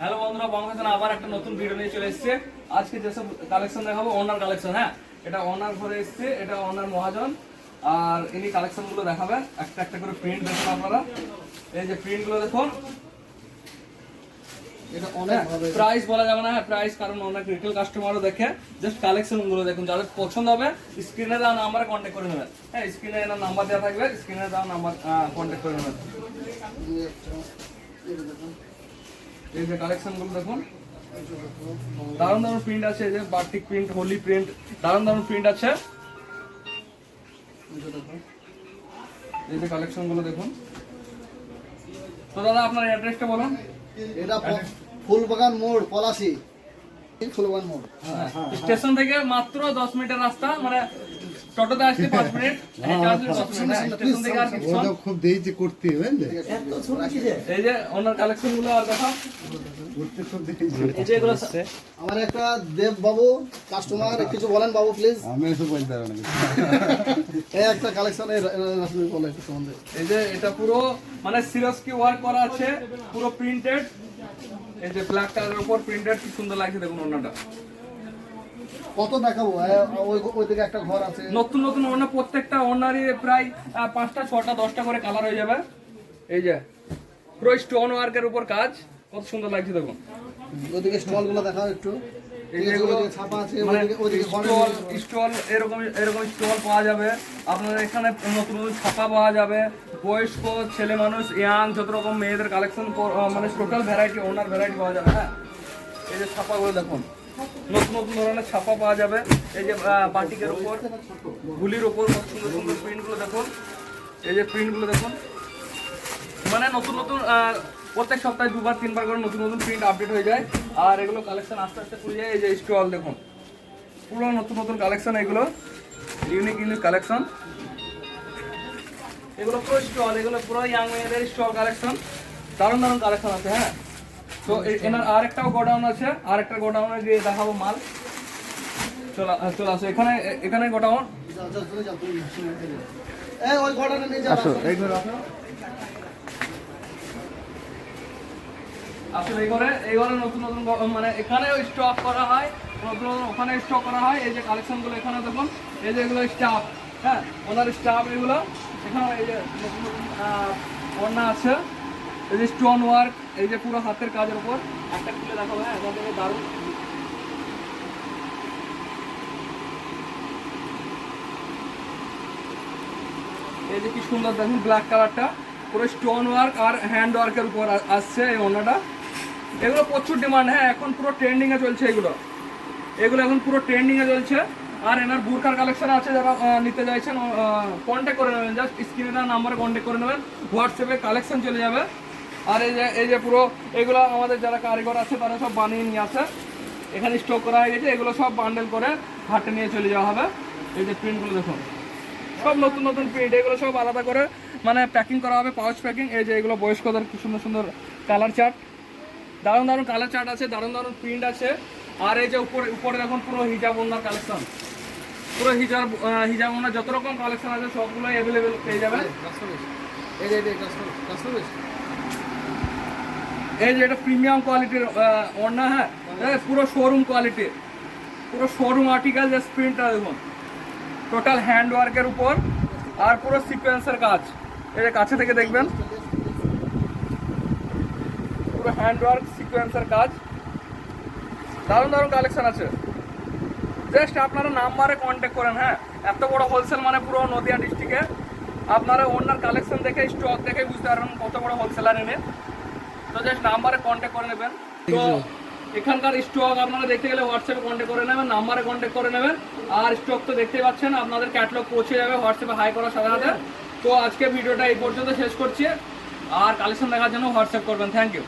Hello বন্ধুরা বাংলাদেশ আবার একটা নতুন ভিডিও নিয়ে চলে এসেছে। আজকে যেসব কালেকশন দেখাবো ওনার কালেকশন হ্যাঁ? এটা ওনার ঘরে এসেছে এটা ওনার মহাজন আর ইনি কালেকশনগুলো দেখাবে। একটা একটা করে প্রিন্ট দেখুন আপনারা। এই যে প্রিন্টগুলো দেখুন। এটা অনেক প্রাইস বলা যাবে না হ্যাঁ প্রাইস কারণ অনেক রিটেল কাস্টমারও দেখে। জাস্ট কালেকশনগুলো দেখুন যাদের পছন্দ হবে স্ক্রিনে দেওয়া নাম্বারে কন্ট্যাক্ট করে নেবেন। হ্যাঁ স্ক্রিনে এনার নাম্বার দেওয়া থাকবে স্ক্রিনে দেওয়া নাম্বার কন্ট্যাক্ট করে নেবেন। এই যে কালেকশনগুলো দেখুন। দারুণ দারুণ প্রিন্ট আছে এই যে বাটিক প্রিন্ট হোলি প্রিন্ট দারুণ দারুণ প্রিন্ট আছে। এই যে দেখুন। এই যে কালেকশনগুলো দেখুন। তো দাদা আপনার অ্যাড্রেসটা বলুন। এটা ফুলবাগান মোড় পলাশি। ফুলবাগান মোড়। স্টেশন থেকে মাত্র দশ মিনিটের রাস্তা মানে টোটোতে আসতে মিনিট। হ্যাঁ, আর কিছু খুব দেরিতে করতে এই যে ওনার কালেকশনগুলো আর দেখা করতে খুব দেরিতে এই যে এগুলো আমার একটা দেব বাবু কাস্টমার কিছু বলেন বাবু প্লিজ আমি এসে বলতে পারব না এই একটা কালেকশন এই রাসমি বলে একটু সম্বন্ধে এই যে এটা পুরো মানে সিরিয়াসলি ওয়ার্ক করা আছে পুরো প্রিন্টেড এই যে ব্ল্যাক কালারের উপর প্রিন্টেড কি সুন্দর লাগছে দেখুন ওনাটা কত দেখাবো? ওই দিকে একটা ঘর আছে। নতুন নতুন ওড়না প্রত্যেকটা প্রায় পাঁচটা ছটা দশটা করে কালার হয়ে যাবে। এই যে পুরো স্টোন ওয়ার্কের উপর কাজ। কত সুন্দর লাগছে দেখুন। ওইদিকে স্টলগুলো দেখাও একটু। মানে স্টল স্টল এরকম এরকম স্টল পাওয়া যাবে। আপনাদের এখানে নতুন নতুন ছাপা পাওয়া যাবে। বয়স্ক ছেলে মানুষ ইয়াং যত রকম মেয়েদের কালেকশন মানে টোটাল ভ্যারাইটি ওনার ভ্যারাইটি পাওয়া যাবে হ্যাঁ? এই যে ছাপা ছাপাগুলো দেখুন। নতুন নতুন ধরনের ছাপা পাওয়া যাবে। এই যে বাটিকের উপর, গুলির কত সুন্দর সুন্দর প্রিন্টগুলো দেখুন। এই যে প্রিন্টগুলো দেখুন। মানে নতুন নতুন প্রত্যেক সপ্তাহে দুবার, তিনবার করে নতুন নতুন প্রিন্ট আপডেট হয়ে যায়। আর এগুলো কালেকশন আস্তে আস্তে খুলে যায় এই যে স্টল দেখুন। পুরো নতুন নতুন কালেকশন এগুলো। ইউনিক ইউনিক কালেকশন এগুলো পুরো স্টল এগুলো পুরো ইয়াং মেয়েদের স্টল কালেকশন দারুণ দারুণ কালেকশন আছে হ্যাঁ। তো এ- এনার আরেকটাও গোডাউন আছে আরেকটা গোডাউনে গিয়ে দেখাবো মাল। চলে চলে আসো। এখানে এখানে গোডাউন? আসো আসলে এই ঘরে এই ঘরে নতুন নতুন মানে এখানে স্টক করা হয় নতুন নতুন ওখানে স্টক করা হয়। এই যে কালেকশনগুলো এখানে দেখুন এই যে এগুলো স্টাফ হ্যাঁ? ওনার স্টাফ এগুলো এখানে এই যে নতুন নতুন আহ, আছে। এই যে স্টোন ওয়ার্ক এই যে পুরো হাতের কাজের উপর। একটা খুলে দেখাবো হ্যাঁ এখান থেকে দারুণ। এই যে কি সুন্দর দেখুন ব্ল্যাক কালারটা পুরো স্টোন ওয়ার্ক আর হ্যান্ড ওয়ার্কের উপর আসছে এই ওড়নাটা। এগুলো প্রচুর ডিমান্ড হ্যাঁ এখন পুরো ট্রেন্ডিং এ চলছে এগুলো। এগুলো এখন পুরো ট্রেন্ডিংয়ে চলছে। আর এনার বুরকার কালেকশন আছে, যারা নিতে চাইছেন কন্ট্যাক্ট করে নেবেন। জাস্ট স্ক্রিনে নাম্বারে কন্ট্যাক্ট করে নেবেন। হোয়াটসঅ্যাপে কালেকশন চলে যাবে। আর এই যে এই যে পুরো এগুলো আমাদের যারা কারিগর আছে তারা সব বানিয়ে নিয়ে আসে। এখানে স্টক করা হয়ে গেছে এগুলো সব বান্ডেল করে হাটে নিয়ে চলে যাওয়া হবে। এই যে প্রিন্টগুলো দেখুন। সব নতুন নতুন প্রিন্ট এগুলো সব আলাদা করে মানে প্যাকিং করা হবে পাউচ প্যাকিং এই যে এগুলো বয়স্কদের কি সুন্দর সুন্দর কালার চার্ট দারুণ দারুণ কালার চার্ট আছে দারুণ দারুণ প্রিন্ট আছে। আর এই যে উপরে উপরে দেখুন পুরো হিজাব ওনার কালেকশন পুরো হিজাব আহ, হিজাব ওনার যত রকম কালেকশন আছে সবগুলো অ্যাভেলেবেল পেয়ে যাবেন। এই যে এই যে কাস্টমার কাস্টমার এই যে এটা প্রিমিয়াম কোয়ালিটির ওড়না হ্যাঁ? পুরো শোরুম কোয়ালিটির পুরো শোরুম আর্টিকেল যে প্রিন্টটা দেখুন। টোটাল হ্যান্ড ওয়ার্কের উপর আর পুরো সিকোয়েন্সের কাজ। এই যে কাছে থেকে দেখবেন। পুরো হ্যান্ড ওয়ার্ক সিকোয়েন্সের কাজ। দারুণ দারুণ কালেকশন আছে। জাস্ট আপনারা নাম্বারে কন্ট্যাক্ট করেন হ্যাঁ? এত বড় হোলসেল মানে পুরো নদিয়া ডিস্ট্রিক্টে আপনারা ওনার কালেকশন দেখে স্টক দেখে বুঝতে পারবেন কত বড় হোলসেলার এনে। তো জাস্ট নাম্বারে কন্ট্যাক্ট করে নেবেন। তো এখানকার স্টক আপনারা দেখতে গেলে হোয়াটসঅ্যাপে কন্ট্যাক্ট করে নেবেন নাম্বারে কন্ট্যাক্ট করে নেবেন। আর স্টক তো দেখতেই পাচ্ছেন আপনাদের ক্যাটলগ পৌঁছে যাবে হোয়াটসঅ্যাপে হাই করার সাথে সাথে। তো আজকে ভিডিওটা এই পর্যন্ত শেষ করছি আর কালেকশন দেখার জন্য হোয়াটসঅ্যাপ করবেন। Thank you